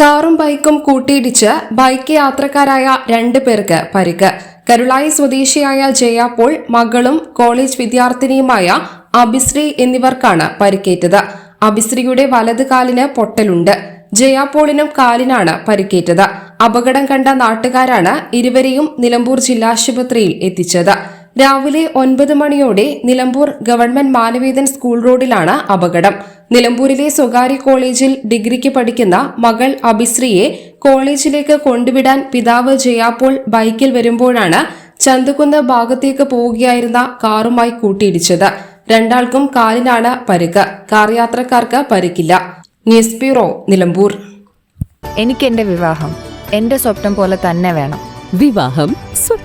കാറും ബൈക്കും കൂട്ടിയിടിച്ച് ബൈക്ക് യാത്രക്കാരായ രണ്ട് പേർക്ക് പരിക്ക്. കരുളായി സ്വദേശിയായ ജയ പോൾ മകളും കോളേജ് വിദ്യാർത്ഥിനിയുമായ അഭിശ്രീ എന്നിവർക്കാണ് പരിക്കേറ്റത്. അഭിശ്രീയുടെ വലത് കാലിന് പൊട്ടലുണ്ട്. ജയാപോളിനും കാലിനാണ് പരിക്കേറ്റത്. അപകടം കണ്ട നാട്ടുകാരാണ് ഇരുവരെയും നിലമ്പൂർ ജില്ലാശുപത്രിയിൽ എത്തിച്ചത്. രാവിലെ ഒൻപത് മണിയോടെ നിലമ്പൂർ ഗവൺമെന്റ് മാനവേദൻ സ്കൂൾ റോഡിലാണ് അപകടം. നിലമ്പൂരിലെ സ്വകാര്യ കോളേജിൽ ഡിഗ്രിക്ക് പഠിക്കുന്ന മകൾ അഭിശ്രീയെ കോളേജിലേക്ക് കൊണ്ടുവിടാൻ പിതാവ് ജയാപ്പോൾ ബൈക്കിൽ വരുമ്പോഴാണ് ചന്തുകുന്ന് ഭാഗത്തേക്ക് പോവുകയായിരുന്ന കാറുമായി കൂട്ടിയിടിച്ചത്. രണ്ടാൾക്കും കാലിനാണ് പരുക്ക്. കാർ യാത്രക്കാർക്ക് പരുക്കില്ല. News bureau Nilambur. എനിക്ക് എന്റെ വിവാഹം. എന്റെ സ്വപ്നം പോലെ തന്നെ വേണം. വിവാഹം